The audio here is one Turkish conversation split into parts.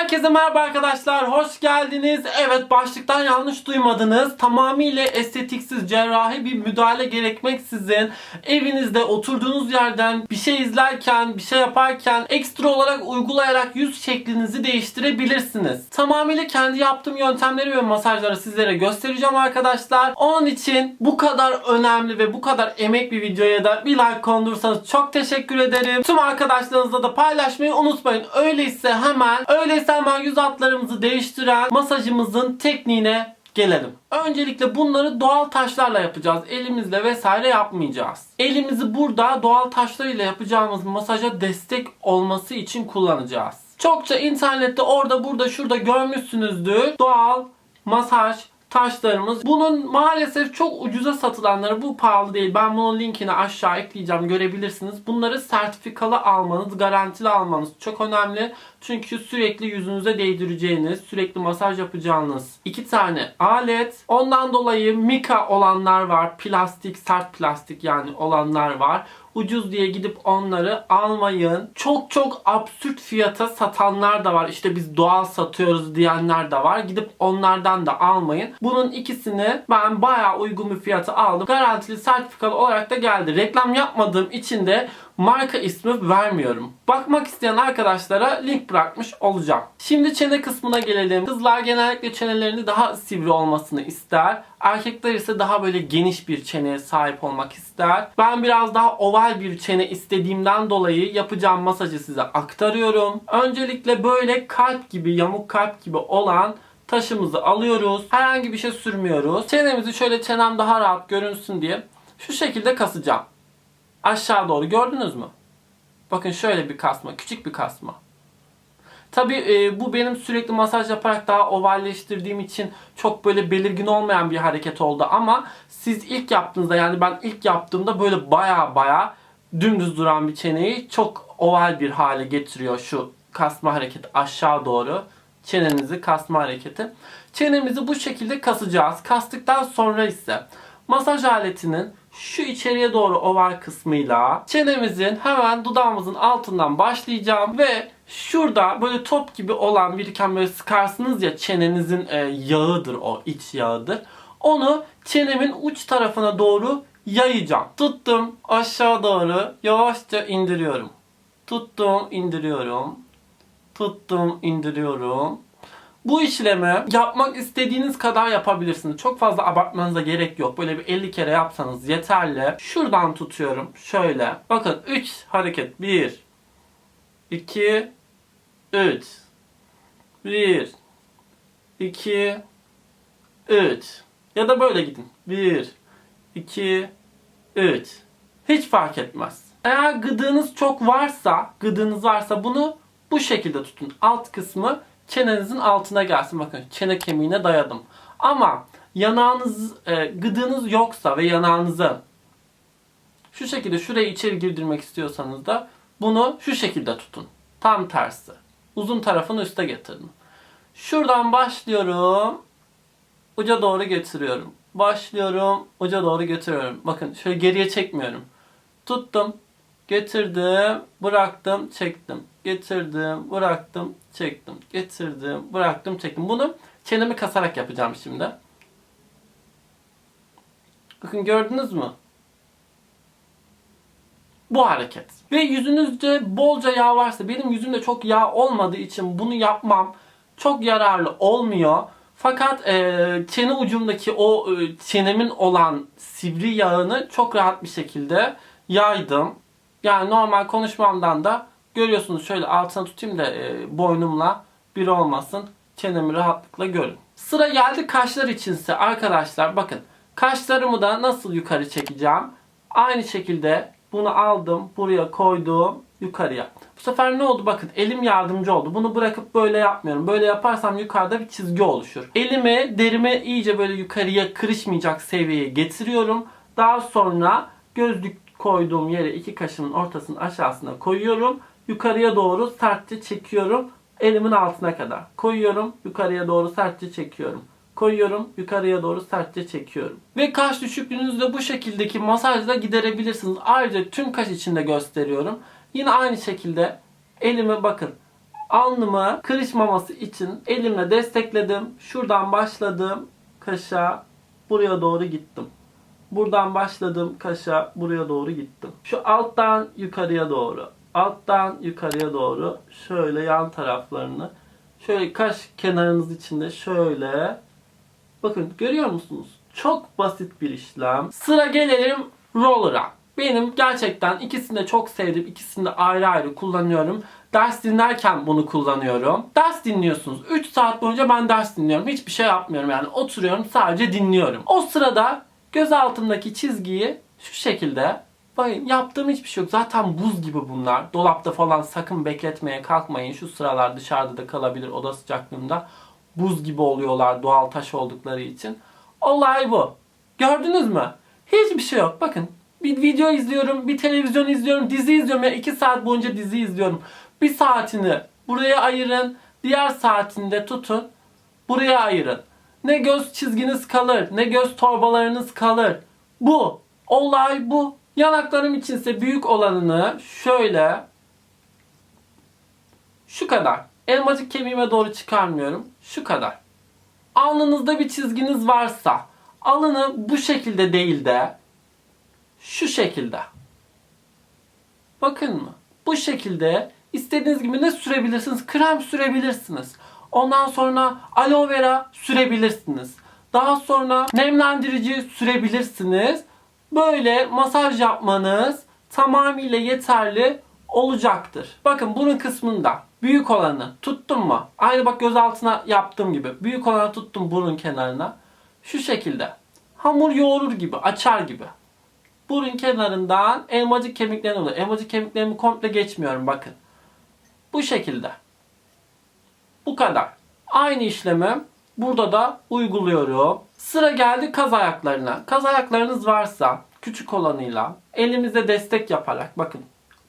Herkese merhaba arkadaşlar. Hoş geldiniz. Evet başlıktan yanlış duymadınız. Tamamıyla estetiksiz cerrahi bir müdahale gerekmeksizin evinizde oturduğunuz yerden bir şey izlerken, bir şey yaparken ekstra olarak uygulayarak yüz şeklinizi değiştirebilirsiniz. Tamamıyla kendi yaptığım yöntemleri ve masajları sizlere göstereceğim arkadaşlar. Onun için bu kadar önemli ve bu kadar emek bir videoya da bir like kondursanız çok teşekkür ederim. Tüm arkadaşlarınızla da paylaşmayı unutmayın. Öyleyse hemen öyleyse hemen yüz hatlarımızı değiştiren masajımızın tekniğine gelelim. Öncelikle bunları doğal taşlarla yapacağız. Elimizle vesaire yapmayacağız. Elimizi burada doğal taşlarıyla yapacağımız masaja destek olması için kullanacağız. Çokça internette orada burada şurada görmüşsünüzdür. Doğal masaj taşlarımız. Bunun maalesef çok ucuza satılanları bu pahalı değil. Ben bunun linkini aşağı ekleyeceğim görebilirsiniz. Bunları sertifikalı almanız, garantili almanız çok önemli. Çünkü sürekli yüzünüze değdireceğiniz, sürekli masaj yapacağınız iki tane alet. Ondan dolayı mika olanlar var. Plastik, sert plastik yani olanlar var. Ucuz diye gidip onları almayın. Çok çok absürt fiyata satanlar da var. İşte biz doğal satıyoruz diyenler de var. Gidip onlardan da almayın. Bunun ikisini ben bayağı uygun bir fiyata aldım. Garantili sertifikalı olarak da geldi. Reklam yapmadığım için de marka ismi vermiyorum. Bakmak isteyen arkadaşlara link bırakmış olacağım. Şimdi çene kısmına gelelim. Kızlar genellikle çenelerinde daha sivri olmasını ister. Erkekler ise daha böyle geniş bir çeneye sahip olmak ister. Ben biraz daha oval bir çene istediğimden dolayı yapacağım masajı size aktarıyorum. Öncelikle böyle kalp gibi, yamuk kalp gibi olan taşımızı alıyoruz. Herhangi bir şey sürmüyoruz. Çenemizi şöyle çenem daha rahat görünsün diye şu şekilde kasacağım. Aşağı doğru gördünüz mü? Bakın şöyle bir kasma, küçük bir kasma. Tabi bu benim sürekli masaj yaparak daha ovalleştirdiğim için çok böyle belirgin olmayan bir hareket oldu ama siz ilk yaptığınızda yani ben ilk yaptığımda böyle baya baya dümdüz duran bir çeneyi çok oval bir hale getiriyor şu kasma hareketi aşağı doğru. Çenenizi kasma hareketi. Çenemizi bu şekilde kasacağız. Kastıktan sonra ise masaj aletinin şu içeriye doğru oval kısmıyla çenemizin hemen dudağımızın altından başlayacağım ve şurada böyle top gibi olan biriken böyle sıkarsınız ya çenenizin e, yağıdır o iç yağıdır. Onu çenemin uç tarafına doğru yayacağım. Tuttum aşağı doğru yavaşça indiriyorum. Tuttum indiriyorum. Tuttum indiriyorum. Bu işlemi yapmak istediğiniz kadar yapabilirsiniz. Çok fazla abartmanıza gerek yok. Böyle bir 50 kere yapsanız yeterli. Şuradan tutuyorum. Şöyle. Bakın 3 hareket. 1 2 3 1 2 3 Ya da böyle gidin. 1 2 3 Hiç fark etmez. Eğer gıdığınız çok varsa, gıdığınız varsa bunu bu şekilde tutun. Alt kısmı çenenizin altına gelsin. Bakın çene kemiğine dayadım. Ama yanağınız, e, gıdığınız yoksa ve yanağınızı şu şekilde şuraya içeri girdirmek istiyorsanız da bunu şu şekilde tutun. Tam tersi. Uzun tarafını üste getirin. Şuradan başlıyorum. Uca doğru getiriyorum. Başlıyorum. Uca doğru getiriyorum. Bakın şöyle geriye çekmiyorum. Tuttum. Getirdim. Bıraktım. Çektim. Getirdim. Bıraktım. Çektim. Getirdim. Bıraktım. Çektim. Bunu çenemi kasarak yapacağım şimdi. Bakın gördünüz mü? Bu hareket. Ve yüzünüzde bolca yağ varsa benim yüzümde çok yağ olmadığı için bunu yapmam çok yararlı olmuyor. Fakat e, çene ucumdaki o e, çenemin olan sivri yağını çok rahat bir şekilde yaydım. Yani normal konuşmamdan da görüyorsunuz şöyle altına tutayım da e, boynumla bir olmasın. Çenemi rahatlıkla görün. Sıra geldi kaşlar içinse arkadaşlar bakın kaşlarımı da nasıl yukarı çekeceğim. Aynı şekilde bunu aldım buraya koydum yukarıya. Bu sefer ne oldu bakın elim yardımcı oldu. Bunu bırakıp böyle yapmıyorum. Böyle yaparsam yukarıda bir çizgi oluşur. Elimi derime iyice böyle yukarıya kırışmayacak seviyeye getiriyorum. Daha sonra gözlük koyduğum yere iki kaşımın ortasının aşağısına koyuyorum. Yukarıya doğru sertçe çekiyorum. Elimin altına kadar. Koyuyorum. Yukarıya doğru sertçe çekiyorum. Koyuyorum. Yukarıya doğru sertçe çekiyorum. Ve kaş düşüklüğünüzü de bu şekildeki masajla giderebilirsiniz. Ayrıca tüm kaş içinde gösteriyorum. Yine aynı şekilde elimi bakın Alnımı kırışmaması için elimle destekledim. Şuradan başladım. Kaşa buraya doğru gittim. Buradan başladım kaşa buraya doğru gittim. Şu alttan yukarıya doğru. Alttan yukarıya doğru şöyle yan taraflarını şöyle kaş kenarınız içinde şöyle bakın görüyor musunuz? Çok basit bir işlem. Sıra gelelim roller'a. Benim gerçekten ikisini de çok sevdim. İkisini de ayrı ayrı kullanıyorum. Ders dinlerken bunu kullanıyorum. Ders dinliyorsunuz. 3 saat boyunca ben ders dinliyorum. Hiçbir şey yapmıyorum yani. Oturuyorum sadece dinliyorum. O sırada göz altındaki çizgiyi şu şekilde Bakın yaptığım hiçbir şey yok. Zaten buz gibi bunlar. Dolapta falan sakın bekletmeye kalkmayın. Şu sıralar dışarıda da kalabilir oda sıcaklığında. Buz gibi oluyorlar doğal taş oldukları için. Olay bu. Gördünüz mü? Hiçbir şey yok. Bakın bir video izliyorum, bir televizyon izliyorum, dizi izliyorum. Ya iki saat boyunca dizi izliyorum. Bir saatini buraya ayırın. Diğer saatini de tutun. Buraya ayırın. Ne göz çizginiz kalır, ne göz torbalarınız kalır. Bu. Olay bu. Yanaklarım içinse büyük olanını şöyle şu kadar. Elmacık kemiğime doğru çıkarmıyorum. Şu kadar. Alnınızda bir çizginiz varsa alını bu şekilde değil de şu şekilde. Bakın mı? Bu şekilde istediğiniz gibi ne sürebilirsiniz? Krem sürebilirsiniz. Ondan sonra aloe vera sürebilirsiniz. Daha sonra nemlendirici sürebilirsiniz. Böyle masaj yapmanız tamamıyla yeterli olacaktır. Bakın bunun kısmında büyük olanı tuttum mu? Aynı bak göz altına yaptığım gibi. Büyük olanı tuttum burun kenarına. Şu şekilde. Hamur yoğurur gibi, açar gibi. Burun kenarından elmacık kemiklerine oluyor. Elmacık kemiklerimi komple geçmiyorum bakın. Bu şekilde. Bu kadar. Aynı işlemi burada da uyguluyorum. Sıra geldi kaz ayaklarına. Kaz ayaklarınız varsa küçük olanıyla elimize destek yaparak bakın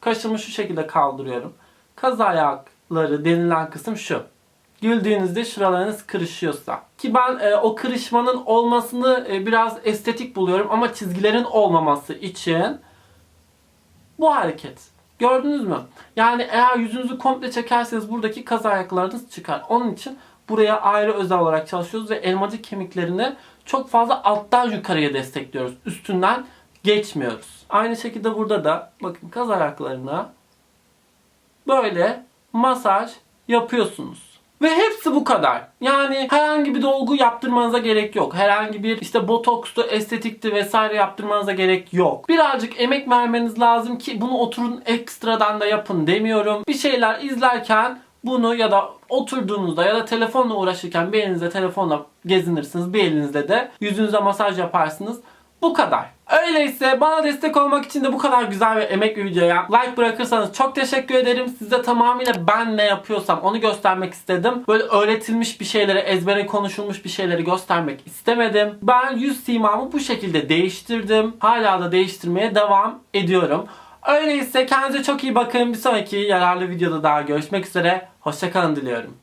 kaşımı şu şekilde kaldırıyorum. Kaz ayakları denilen kısım şu. Güldüğünüzde şuralarınız kırışıyorsa. Ki ben e, o kırışmanın olmasını e, biraz estetik buluyorum ama çizgilerin olmaması için bu hareket. Gördünüz mü? Yani eğer yüzünüzü komple çekerseniz buradaki kaz ayaklarınız çıkar. Onun için buraya ayrı özel olarak çalışıyoruz ve elmacık kemiklerini çok fazla alttan yukarıya destekliyoruz. Üstünden geçmiyoruz. Aynı şekilde burada da bakın kaz ayaklarına böyle masaj yapıyorsunuz. Ve hepsi bu kadar. Yani herhangi bir dolgu yaptırmanıza gerek yok. Herhangi bir işte botokstu, estetikti vesaire yaptırmanıza gerek yok. Birazcık emek vermeniz lazım ki bunu oturun ekstradan da yapın demiyorum. Bir şeyler izlerken bunu ya da oturduğunuzda ya da telefonla uğraşırken bir elinizde telefonla gezinirsiniz. Bir elinizde de yüzünüze masaj yaparsınız. Bu kadar. Öyleyse bana destek olmak için de bu kadar güzel ve emek bir videoya like bırakırsanız çok teşekkür ederim. Size tamamıyla ben ne yapıyorsam onu göstermek istedim. Böyle öğretilmiş bir şeyleri, ezbere konuşulmuş bir şeyleri göstermek istemedim. Ben yüz simamı bu şekilde değiştirdim. Hala da değiştirmeye devam ediyorum. Öyleyse kendinize çok iyi bakın. Bir sonraki yararlı videoda daha görüşmek üzere. Hoşçakalın diliyorum.